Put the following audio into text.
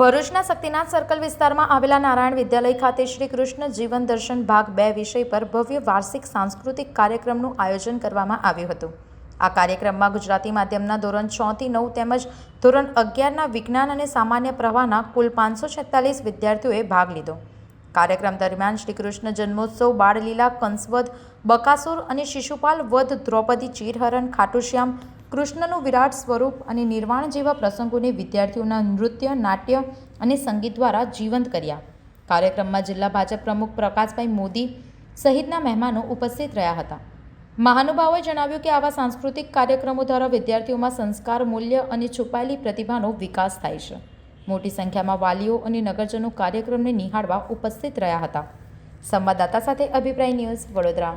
ભરૂચના શક્તિનાથ સર્કલ વિસ્તારમાં આવેલા નારાયણ વિદ્યાલય ખાતે શ્રી કૃષ્ણ જીવન દર્શન ભાગ બે વિષય પર ભવ્ય વાર્ષિક સાંસ્કૃતિક કાર્યક્રમનું આયોજન કરવામાં આવ્યું હતું. આ કાર્યક્રમમાં ગુજરાતી માધ્યમના ધોરણ છ થી નવ તેમજ ધોરણ અગિયારના વિજ્ઞાન અને સામાન્ય પ્રવાહના કુલ પાંચસો છેતાલીસ વિદ્યાર્થીઓએ ભાગ લીધો. કાર્યક્રમ દરમિયાન શ્રી કૃષ્ણ જન્મોત્સવ, બાળલીલા કંસવધ બકાસુર અને શિશુપાલ વધ દ્રૌપદી, ચીરહરણ, ખાટુશ્યામ કૃષ્ણનું વિરાટ સ્વરૂપ અને નિર્વાણ જેવા પ્રસંગોને વિદ્યાર્થીઓના નૃત્ય, નાટ્ય અને સંગીત દ્વારા જીવંત કર્યા. કાર્યક્રમમાં જિલ્લા ભાજપ પ્રમુખ પ્રકાશભાઈ મોદી સહિતના મહેમાનો ઉપસ્થિત રહ્યા હતા. મહાનુભાવોએ જણાવ્યું કે આવા સાંસ્કૃતિક કાર્યક્રમો દ્વારા વિદ્યાર્થીઓમાં સંસ્કાર, મૂલ્ય અને છુપાયેલી પ્રતિભાનો વિકાસ થાય છે. મોટી સંખ્યામાં વાલીઓ અને નગરજનો કાર્યક્રમને નિહાળવા ઉપસ્થિત રહ્યા હતા. સંવાદદાતા સાથે અભિપ્રાય ન્યૂઝ વડોદરા.